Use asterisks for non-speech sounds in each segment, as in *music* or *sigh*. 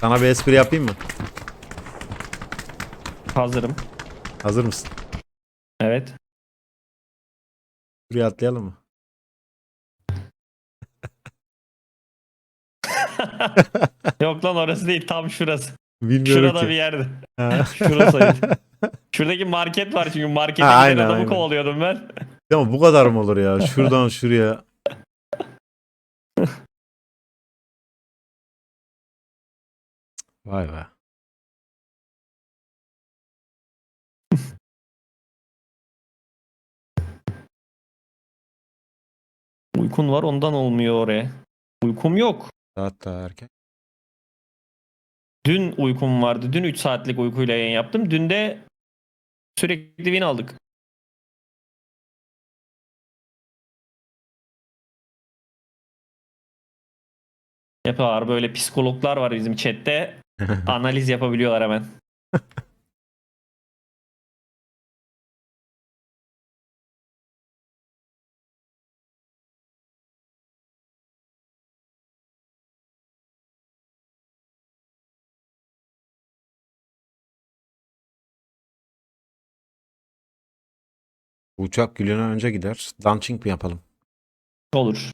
Sana bir espri yapayım mı? Hazırım. Hazır mısın? Evet. Şuraya atlayalım mı? *laughs* Yok lan orası değil tam şurası. Bilmiyorum Şurada ki. bir yerde. Ha. *laughs* Şurası. *laughs* Şuradaki market var çünkü giden aynen, adamı aynen. kovalıyordum ben. Ama bu kadar mı olur ya? Şuradan şuraya. Vay be. *laughs* Uykun var ondan olmuyor oraya. Uykum yok. Saat daha erken. Dün uykum vardı. Dün 3 saatlik uykuyla yayın yaptım. Dün de sürekli win aldık. Yapar böyle psikologlar var bizim chatte. *laughs* Analiz yapabiliyorlar hemen. Uçak Gülen'e önce gider. Launching mi yapalım? Olur.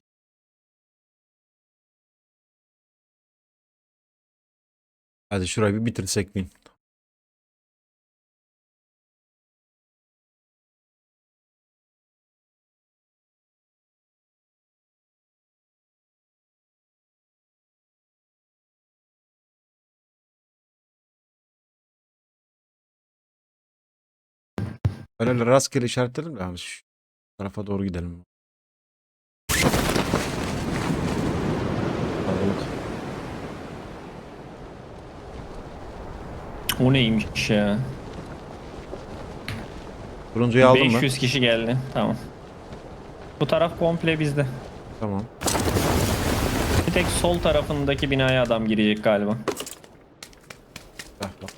Hadi şurayı bir bitirsek bin. Böyle rastgele işaretledim de abi şu tarafa doğru gidelim. O neymiş ya? Turuncuyu aldın mı? 500 kişi geldi. Tamam. Bu taraf komple bizde. Tamam. Bir tek sol tarafındaki binaya adam girecek galiba. Heh, bak.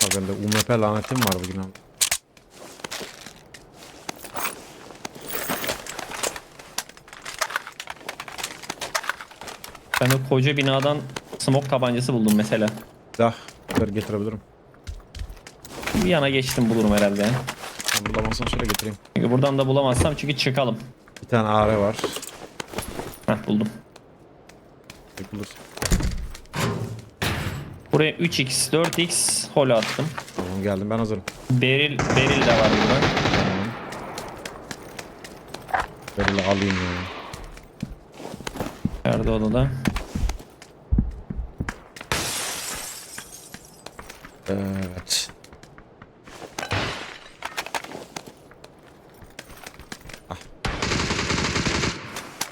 Ha bende UMP lanetim var bugün abi. Ben o koca binadan smoke tabancası buldum mesela. Dah. Kadar getirebilirim. Bir yana geçtim bulurum herhalde. Ben bulamazsam şöyle getireyim. Çünkü buradan da bulamazsam çünkü çıkalım. Bir tane AR var. Heh buldum. Yapılır. Buraya 3x, 4x holo attım. Tamam geldim ben hazırım. Beril, beril de var burada. Böyle alayım ya. Nerede odada? Evet.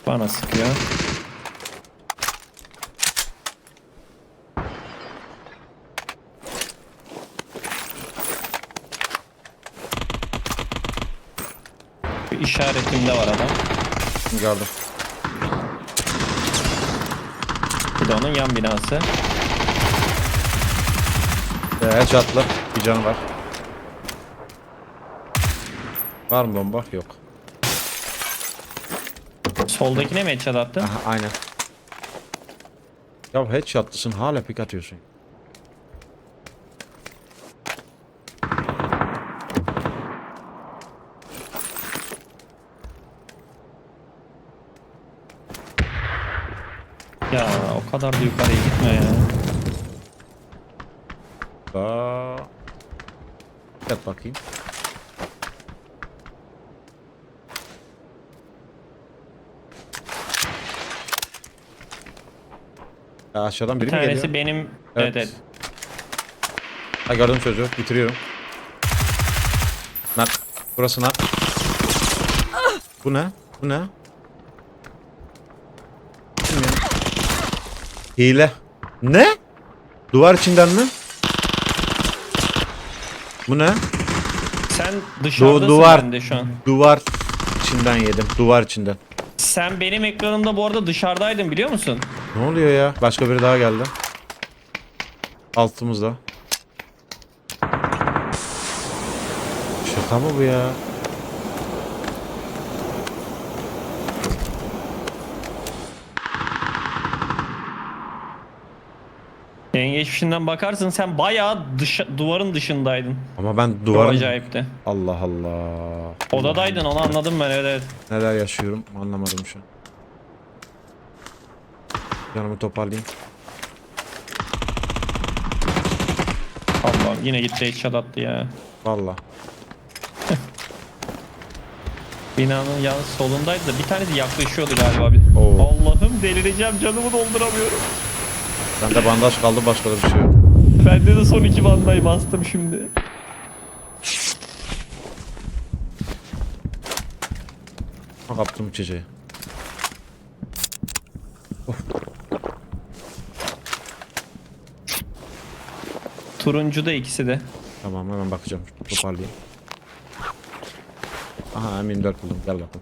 Bana sıkıyor. Bir işaretimde var adam. Gördüm. Bu da onun yan binası. Evet çatlı. Bir canı var. Var mı bomba? Yok. Soldakine mi headshot attın? Aha aynen. Ya headshotlısın hala pik atıyorsun. Ya o kadar da yukarıya gitme ya. Yap bakayım. Ya aşağıdan biri Bir mi tanesi geliyor? benim... Evet. Evet evet. Ha gördüm çocuğu. Bitiriyorum. Nak. Burası nak. Bu ne? Bu ne? Hile. Ne? Duvar içinden mi? Bu ne? Sen Du dışarıdasın duvar. bende şu an. Duvar içinden yedim. Duvar içinden. Sen benim ekranımda bu arada dışarıdaydın biliyor musun? Ne oluyor ya? Başka biri daha geldi. Altımızda. Şaka mı bu ya? Geçmişinden bakarsın sen bayağı dış, duvarın dışındaydın. Ama ben Çok duvarın... acayipti. Allah Allah. Odadaydın onu anladım ben evet evet. Neler yaşıyorum anlamadım şu an. Canımı toparlayayım. Allah'ım yine gitti headshot attı ya. Valla. *laughs* Binanın yan solundaydı da bir tanesi yaklaşıyordu galiba. Bir... Oo. Allah'ım delireceğim canımı dolduramıyorum. Bende bandaj kaldı başka da bir şey yok. Bende de son iki bandayı bastım şimdi. Ha, Kaptım içeceği. Turuncu da ikisi de. Tamam hemen bakacağım. Toparlayayım. Aha M24 buldum. Gel bakalım.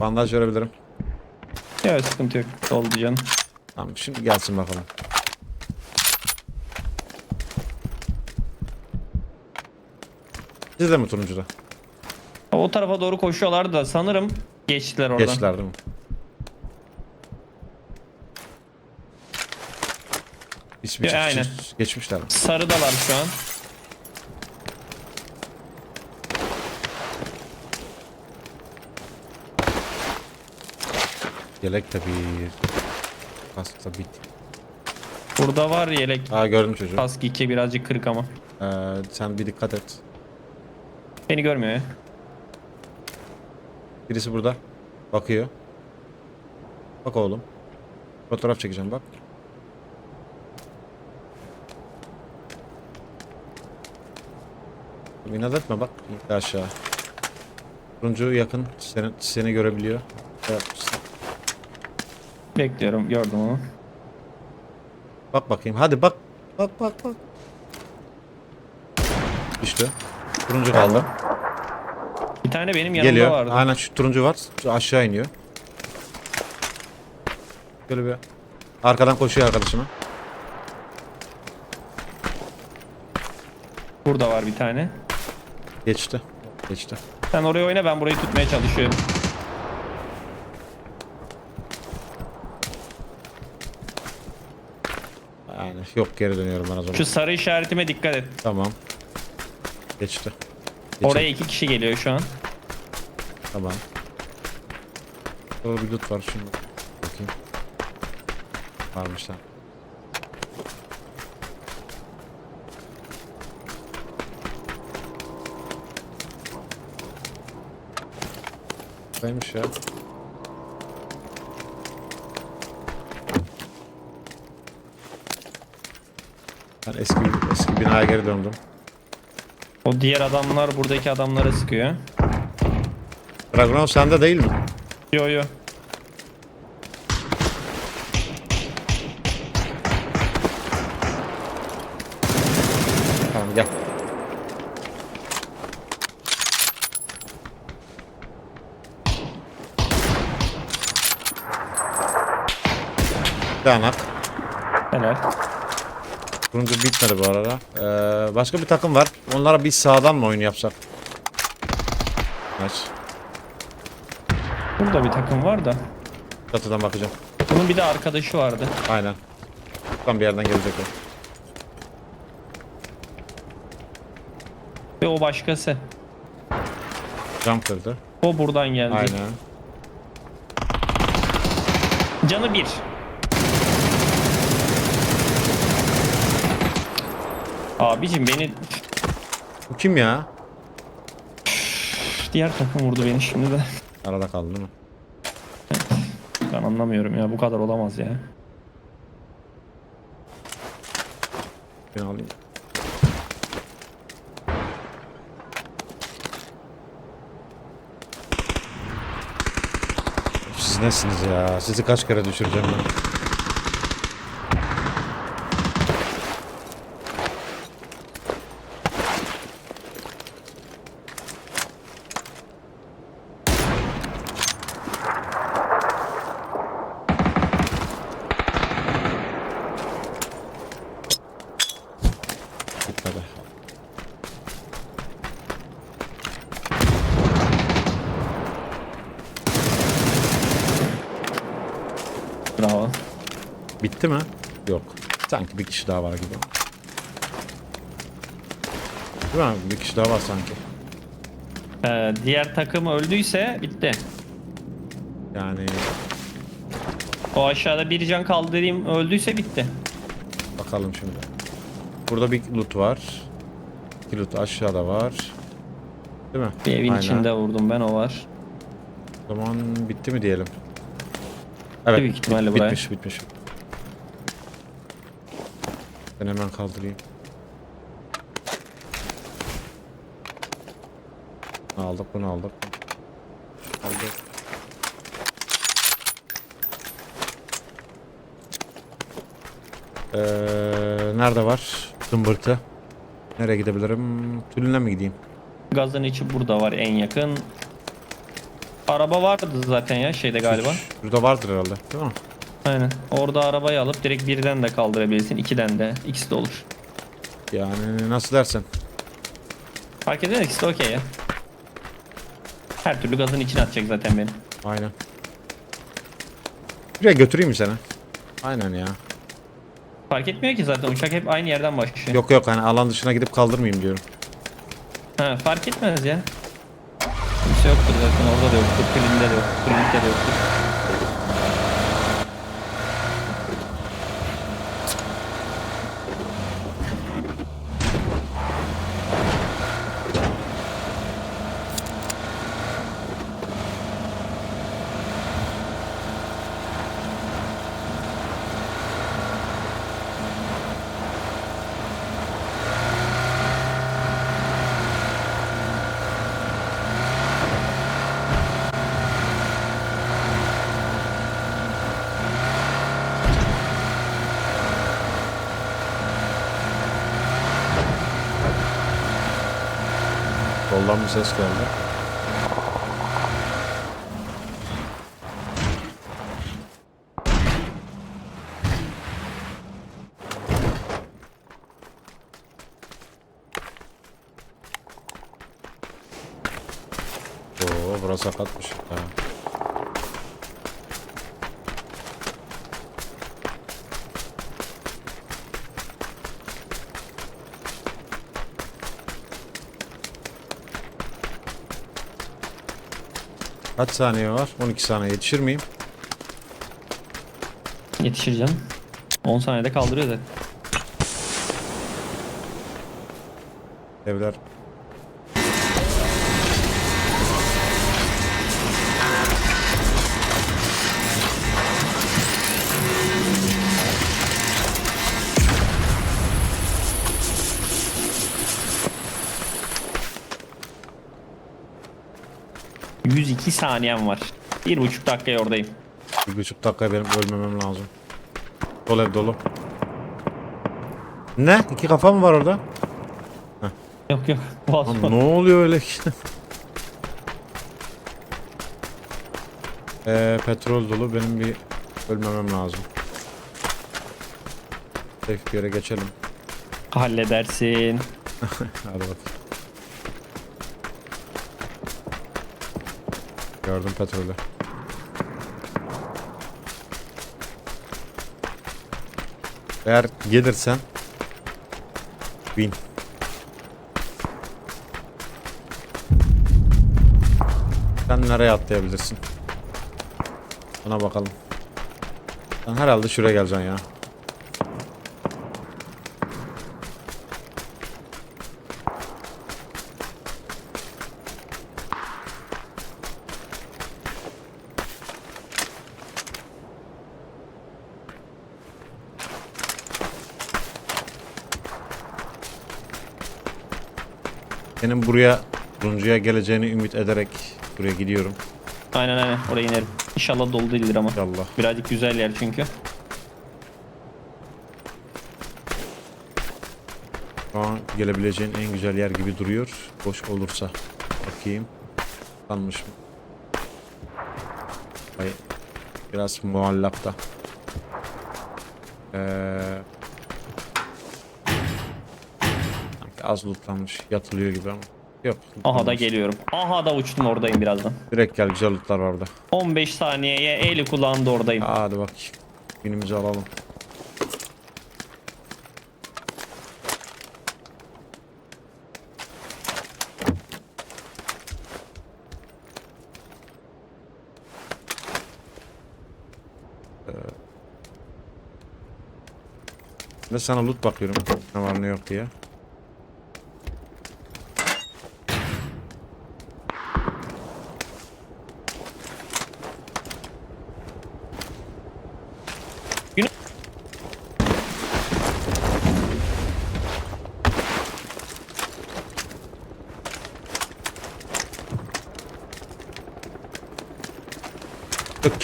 Bandaj verebilirim. Evet sıkıntı yok. Doldu canım. Tamam şimdi gelsin bakalım. Siz de mi turuncuda? O tarafa doğru koşuyorlar da sanırım geçtiler oradan. Geçtiler değil mi? Hiç mi Ya, aynen. geçmişler mi? Sarıdalar şu an. Yelek de bir. Kask da bit. Burada var yelek. Aa gördüm çocuğu. Kask 2 birazcık kırık ama. Ee, sen bir dikkat et. Beni görmüyor ya. Birisi burada. Bakıyor. Bak oğlum. Fotoğraf çekeceğim bak. İnat etme bak. Aşağı. Turuncu yakın. Seni, seni görebiliyor. Evet. Bekliyorum gördüm onu. Bak bakayım. Hadi bak. Bak bak bak. İşte. Turuncu kaldı. Bir tane benim yanımda Geliyor. vardı. Aynen şu turuncu var. Şu aşağı iniyor. Böyle bir arkadan koşuyor arkadaşıma. Burada var bir tane. Geçti. Geçti. Sen oraya oyna ben burayı tutmaya çalışıyorum. Yani yok geri dönüyorum ben o zaman. Şu sarı işaretime dikkat et. Tamam. Geçti. Geçti. Oraya iki kişi geliyor şu an. Tamam. Burada bir loot var şimdi. Bakayım. Varmış lan. Neymiş ya? Ben eski eski binaya geri döndüm. O diğer adamlar buradaki adamlara sıkıyor. Dragunov sende değil mi? Yo yo. Tamam gel. Danak. Helal. Turuncu bitmedi bu arada. Ee, başka bir takım var. Onlara bir sağdan mı oyun yapsak? Maç. Burada bir takım var da. Çatıdan bakacağım. Bunun bir de arkadaşı vardı. Aynen. Tam bir yerden gelecek o. Ve o başkası. Cam kırdı. O buradan geldi. Aynen. Canı bir. Abicim beni Bu kim ya? diğer takım vurdu beni şimdi de. Arada kaldı değil mi? Ben anlamıyorum ya bu kadar olamaz ya. Ben alayım. Siz nesiniz ya? Sizi kaç kere düşüreceğim ben? Gitmedi. Bitti mi? Yok. Sanki bir kişi daha var gibi. Değil mi? Bir kişi daha var sanki. Ee, diğer takım öldüyse bitti. Yani O aşağıda bir can kaldı dediğim öldüyse bitti. bakalım şimdi. Burada bir loot var. İki loot aşağıda var. Değil mi? Bir evin Aynen. içinde vurdum ben o var. O zaman bitti mi diyelim? Evet. Büyük ihtimalle buraya. bitmiş bitmiş. Ben hemen kaldırayım. Aldık bunu aldık. Aldık. Ee, nerede var? Zımbırtı. Nereye gidebilirim? Tülüne mi gideyim? Gazın içi burada var en yakın. Araba vardı zaten ya şeyde galiba. Burada vardır herhalde değil mi? Aynen. Orada arabayı alıp direkt birden de kaldırabilirsin. ikiden de. İkisi de olur. Yani nasıl dersen. Fark eder ikisi de okey ya. Her türlü gazın içine atacak zaten beni. Aynen. Buraya götüreyim mi seni? Aynen ya. Fark etmiyor ki zaten uçak hep aynı yerden başlıyor. Yok yok hani alan dışına gidip kaldırmayayım diyorum. Ha, fark etmez ya. Kimse yoktur zaten orada da yoktur. Filmde de yoktur. Klinikte de yoktur. Soldan bir ses geldi. Oo burası sakatmış. Ha. Kaç saniye var? 12 saniye yetişir miyim? Yetişir canım. 10 saniyede kaldırıyor zaten. Evler. Hı. 102 saniyem var. Bir buçuk dakikaya oradayım. Bir buçuk dakika benim ölmemem lazım. Dolu ev dolu. Ne? İki kafa mı var orada? Yok yok. Lan ne oluyor öyle ki? Eee *laughs* petrol dolu benim bir ölmemem lazım. Safe bir yere geçelim. Halledersin. *laughs* Hadi bakayım. Gördüm petrolü. Eğer gelirsen bin. Sen nereye atlayabilirsin? Bana bakalım. Sen herhalde şuraya geleceksin ya. Senin buraya turuncuya geleceğini ümit ederek buraya gidiyorum. Aynen aynen oraya inerim. İnşallah dolu değildir ama. İnşallah. Birazcık güzel yer çünkü. Şu an gelebileceğin en güzel yer gibi duruyor. Boş olursa. Bakayım. Kalmış mı? Hayır. Biraz muallakta. Ee, Az lootlanmış. Yatılıyor gibi ama. Yok. Aha da geliyorum. Aha da uçtum oradayım birazdan. Direkt gel güzel lootlar var orada. 15 saniyeye eli kulağımda oradayım. Hadi bak. Günümüzü alalım. Ee, ben sana loot bakıyorum. Ne var ne yok diye.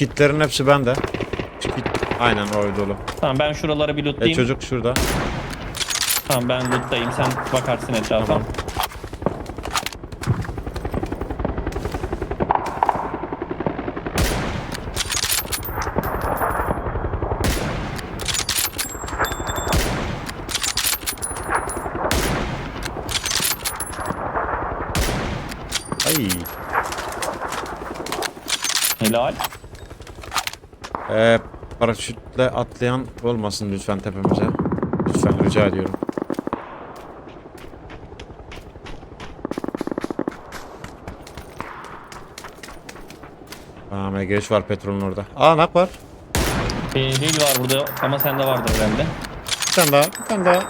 Kitlerin hepsi bende. Kit, aynen o dolu. Tamam ben şuraları bir E, lootlayayım. çocuk şurada. Tamam ben lootlayayım. Sen bakarsın etrafa. Tamam. Ay. Helal. Ee, paraşütle atlayan olmasın lütfen tepemize. Lütfen rica ediyorum. Aa MG3 var petrolün orada. Aa nak var. Lil var burada ama sende vardır herhalde. Bir tane daha. Bir tane daha.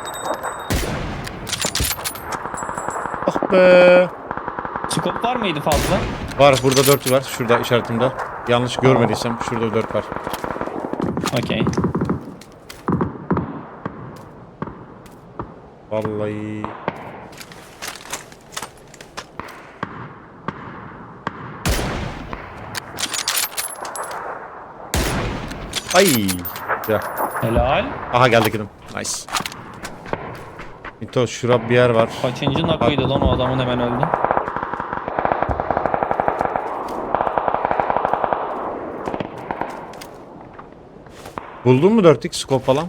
Ah be. Scope var mıydı fazla? Var burada 4 var. Şurada işaretimde. Yanlış görmediysem şurada 4 var. Okey. Vallahi. Ay. Ya. Helal. Aha geldik dedim. Nice. Mito şurada bir yer var. Kaçıncı nakıydı lan o adamın hemen öldü. Buldun mu 4x scope falan?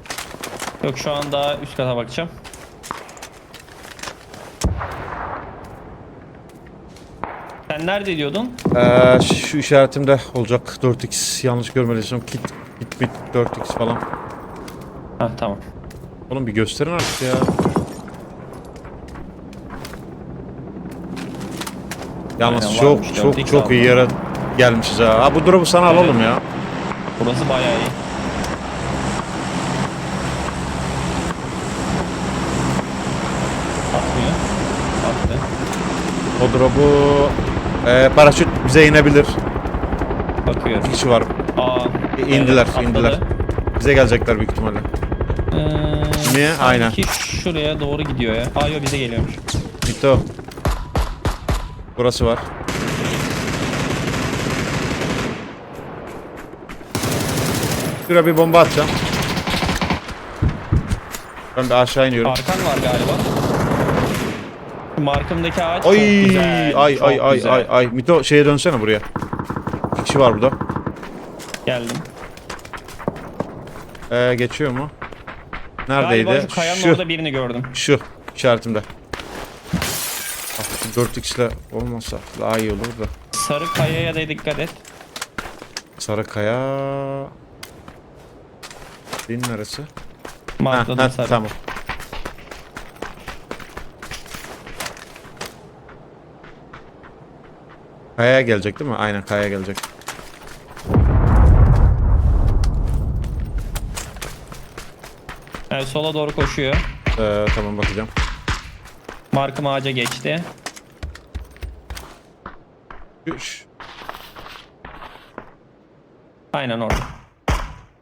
Yok şu an daha üst kata bakacağım. Sen nerede diyordun? Ee, şu işaretimde olacak 4x yanlış görmediysem kit kit bit 4x falan. Ha tamam. Oğlum bir gösterin artık ya. Yalnız Aynen, çok varmış, çok 4x çok iyi yere gelmişiz ha. Ha bu drop'u sana alalım ya. Burası bayağı iyi. Atmıyor. Attı. O drop'u e, paraşüt bize inebilir. Bakıyorum. Bir kişi var. Aa. İ- indiler, evet, atladı. indiler. Bize gelecekler büyük ihtimalle. Ee, Niye? Aynen. şuraya doğru gidiyor ya. Aa yok bize geliyormuş. Mito. Burası var. Şuraya bir bomba atacağım. Ben bir aşağı iniyorum. Arkan var galiba. Markımdaki ağaç Ay çok güzel. ay çok ay ay güzel. ay ay. Mito şeye dönsene buraya. Bir kişi var burada. Geldim. Ee, geçiyor mu? Neredeydi? Galiba şu kayanın Şu, orada birini gördüm. şu işaretimde. Bak şu 4x ile olmasa daha iyi olur da. Sarı kayaya da dikkat et. Sarıkaya. Din neresi? Markladım sarı. tamam. Kayaya gelecek değil mi? Aynen kayaya gelecek. Evet, sola doğru koşuyor. Ee, tamam bakacağım. Markım ağaca geçti. Düş. Aynen orada.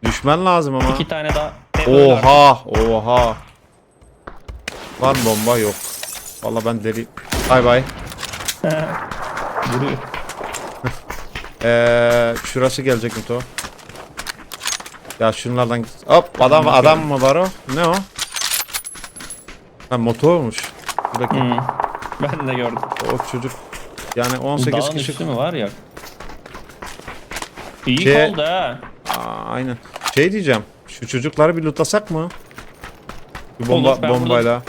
Düşmen lazım ama. İki tane daha. Artık. Oha, oha. Var mı bomba? Yok. Vallahi ben deli. Bay bay. *laughs* Vuruyor. Ee, şurası gelecek Mito. Ya şunlardan git. Hop adam adam mı var o? Ne o? Ha motormuş. Buradaki Hmm. Ben de gördüm. o çocuk. Yani 18 Dağın kişi. mü var ya? İyi Şey- oldu ha. Aa, aynen. Şey diyeceğim. Şu çocukları bir lootlasak mı? Bir bomba Olur, bombayla.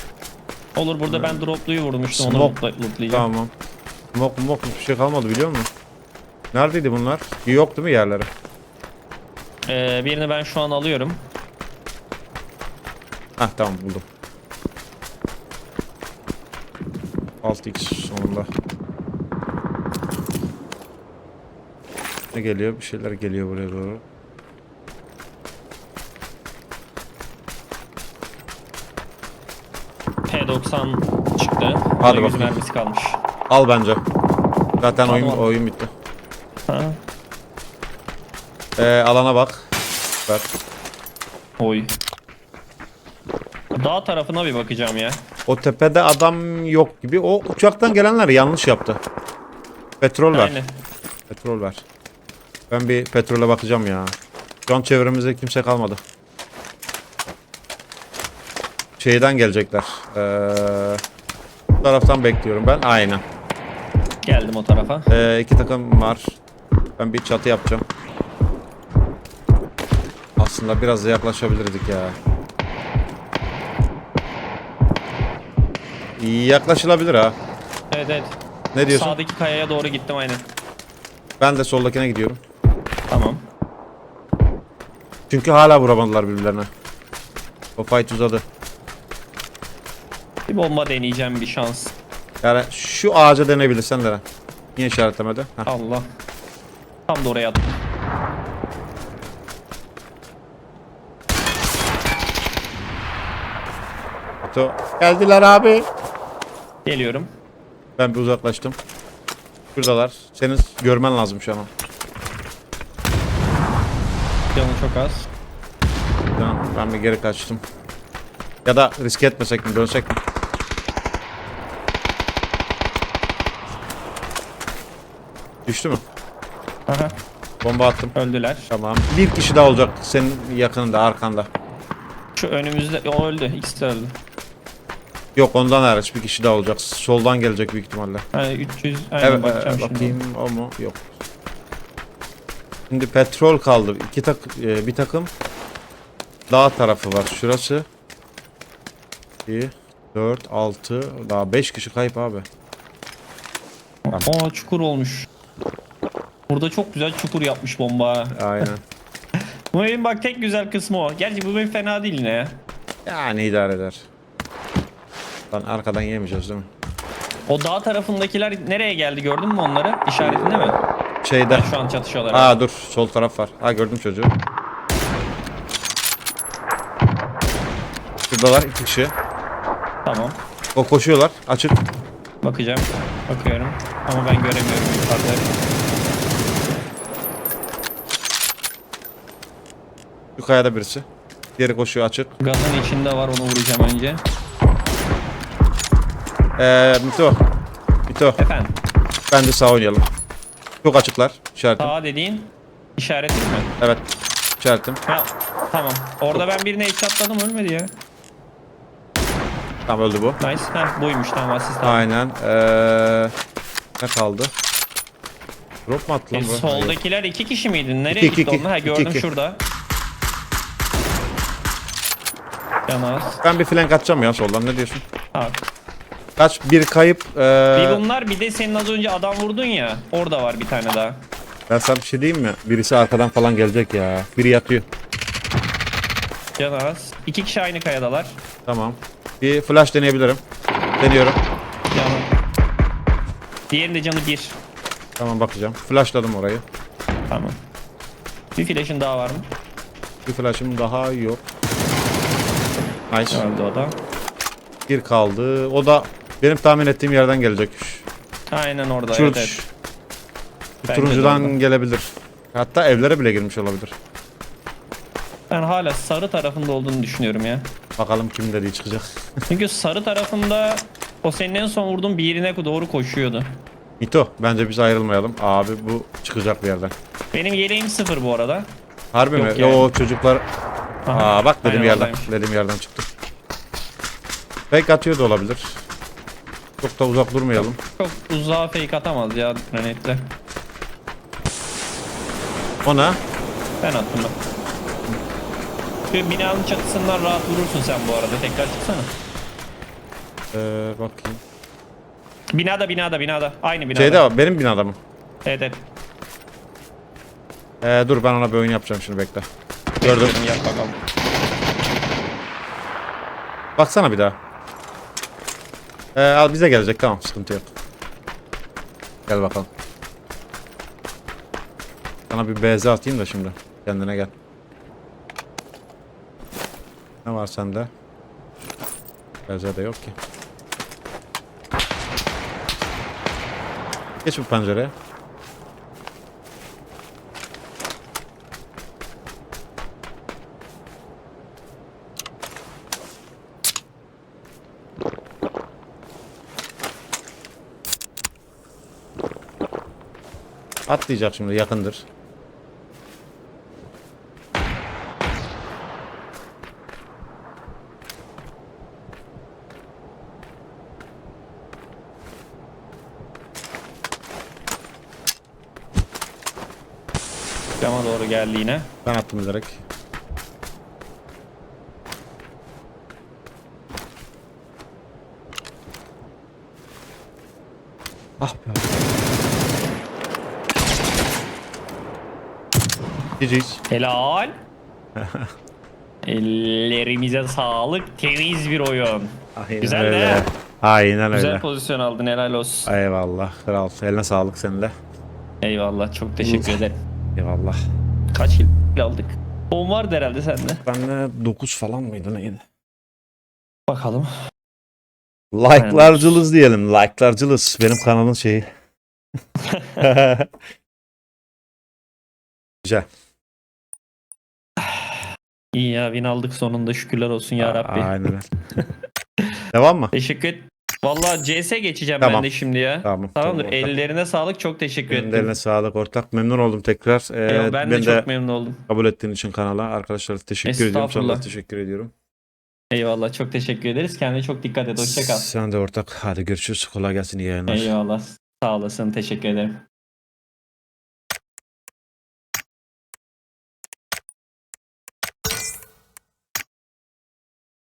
Olur burada ben dropluyu vurmuştum onu Smoke. lootla- lootlayacağım. Tamam. Mok mok bir şey kalmadı biliyor musun? Neredeydi bunlar? Yok değil mi yerleri? Ee, birini ben şu an alıyorum. Hah tamam buldum. 6x sonunda. Ne geliyor? Bir şeyler geliyor buraya doğru. P90 çıktı. Hadi 100 bakayım. mermisi kalmış. Al bence. Zaten oyun Tamam. oyun bitti. Ha. Ee, alana bak. Ver. Oy. Dağ tarafına bir bakacağım ya. O tepede adam yok gibi. O uçaktan gelenler yanlış yaptı. Petrol ver. Aynen. Petrol ver. Ben bir petrole bakacağım ya. Şu an çevremizde kimse kalmadı. Şeyden gelecekler. Ee, bu taraftan bekliyorum ben. Aynen. Geldim o tarafa. Ee, iki takım var. Ben bir çatı yapacağım. Aslında biraz da yaklaşabilirdik ya. Yaklaşılabilir ha. Evet evet. Ne diyorsun? Sağdaki kayaya doğru gittim aynen. Ben de soldakine gidiyorum. Tamam. Çünkü hala vuramadılar birbirlerine. O fight uzadı. Bir bomba deneyeceğim bir şans. Yani şu ağaca denebilirsen dene. Niye işaretlemedi? Heh. Allah. Tam da oraya attım. Ato. Geldiler abi. Geliyorum. Ben bir uzaklaştım. Şuradalar. Senin görmen lazım şu an. Canı çok az. Tamam, ben bir geri kaçtım. Ya da risk etmesek mi dönsek mi? Düştü mü? Aha. Bomba attım. Öldüler. Tamam. Bir kişi daha olacak senin yakınında arkanda. Şu önümüzde o öldü. İkisi de öldü. Yok ondan hariç bir kişi daha olacak. Soldan gelecek büyük ihtimalle. Yani 300 aynen Evet bakacağım e, şimdi. bakayım o mu? Yok. Şimdi petrol kaldı. İki tak e, bir takım dağ tarafı var. Şurası 2 4 6 daha 5 kişi kayıp abi. Aa çukur olmuş. Burada çok güzel çukur yapmış bomba. Aynen. *laughs* Bu evin bak tek güzel kısmı o. Gerçi bu ev fena değil yine ya. yani idare eder. Lan arkadan yemeyeceğiz değil mi? O dağ tarafındakiler nereye geldi gördün mü onları? İşaretinde mi? Şeyde. Ha, şu an çatışıyorlar. Aa dur sol taraf var. Ha gördüm çocuğu. Şuradalar iki kişi. Tamam. O koşuyorlar. Açık. Bakacağım. Bakıyorum. Ama ben göremiyorum yukarıda. Kayada birisi. Diğeri koşuyor açık. Gazın içinde var onu vuracağım önce. Eee Mito. Mito. Efendim. Ben de sağ oynayalım. Çok açıklar. İşaretim. Sağ dediğin işaretin mi? Evet. İşaretim. Ha, tamam. Orada ben birine headshotladım ölmedi ya. Tamam öldü bu. Nice. Heh, buymuş tamam asist aldım. Aynen. Eee ne kaldı? Drop mu attı E, lan bu? Hayır. soldakiler iki kişi miydi? Nereye İki, iki, gitti iki. onlar? Ha İki, gördüm iki. şurada. Canaz. Ben bir flank atacağım ya soldan. Ne diyorsun? Ha. Kaç? Bir kayıp. Bir Eee bunlar bir de senin az önce adam vurdun ya. Orada var bir tane daha. ben sana bir şey diyeyim mi? Birisi arkadan falan gelecek ya. Biri yatıyor. Canaz. İki kişi aynı kayadalar. Tamam. Bir flash deneyebilirim. Deniyorum. Canı. Diğerinde canı bir. Tamam bakacağım. Flashladım orayı. Tamam. Bir flash'ın daha var mı? Bir flash'ım daha yok. Nice. Öldü o da. Bir kaldı. O da benim tahmin ettiğim yerden gelecek. Aynen orada. Şu, evet, evet. şu Bence de turuncudan orada. gelebilir. Hatta evlere bile girmiş olabilir. Ben hala sarı tarafında olduğunu düşünüyorum ya. Bakalım kim dediği çıkacak. *laughs* Çünkü sarı tarafında o senin en son vurduğun bir yerine doğru koşuyordu. Mito bence biz ayrılmayalım. Abi bu çıkacak bir yerden. Benim yeleğim sıfır bu arada. Harbi Yok mi? yani. O çocuklar... Aha, Aa bak aynen yerden. oradaymış. Dediğim yerden çıktı. Fake atıyor da olabilir. Çok da uzak durmayalım. Çok uzağa fake atamaz ya granetle. Ona Ben attım bak. Şu binanın çatısından rahat vurursun sen bu arada. Tekrar çıksana. ee, bakayım. Binada binada binada. Aynı binada. Şeyde var benim binada mı? Evet evet. Ee, dur ben ona bir oyun yapacağım şimdi bekle. Gördüm. Yap bakalım. Baksana bir daha. Ee, al bize gelecek tamam sıkıntı yok. Gel bakalım. Sana bir BZ atayım da şimdi. Kendine gel. Ne var sende? BZ de yok ki. Geç bu pencereye. Atlayacak şimdi yakındır. Cama doğru geldi yine. Ben attım bilerek. Ah be. GG's. Helal. *laughs* Ellerimize sağlık. Temiz bir oyun. Aynen Güzel öyle. de. Aynen Güzel öyle. pozisyon aldın helal olsun. Eyvallah. Kral. Eline sağlık senin de. Eyvallah çok teşekkür ederim. Eyvallah. Kaç kill aldık? 10 vardı herhalde sende. Ben de 9 falan mıydı neydi? Bakalım. Like'larcılız diyelim. Like'larcılız. Benim kanalın şeyi. *laughs* *laughs* Güzel. İyi ya win aldık sonunda şükürler olsun ya Rabbi. Aynen öyle. *laughs* Devam mı? Teşekkür et. Valla CS geçeceğim Tamam. ben de şimdi ya. Tamam. Tamamdır. ortak. Ellerine sağlık. Çok teşekkür ettim. eline sağlık ortak. Memnun oldum tekrar. Ee, Eyvallah, ben, de çok memnun oldum. kabul ettiğin için kanala. Arkadaşlar teşekkür ediyorum. Sana da Estağfurullah. teşekkür ediyorum. Eyvallah çok teşekkür ederiz. Kendine çok dikkat et. Hoşça kal. Sen de ortak. Hadi görüşürüz. Kolay gelsin. İyi yayınlar. Eyvallah. Sağ olasın. Teşekkür ederim.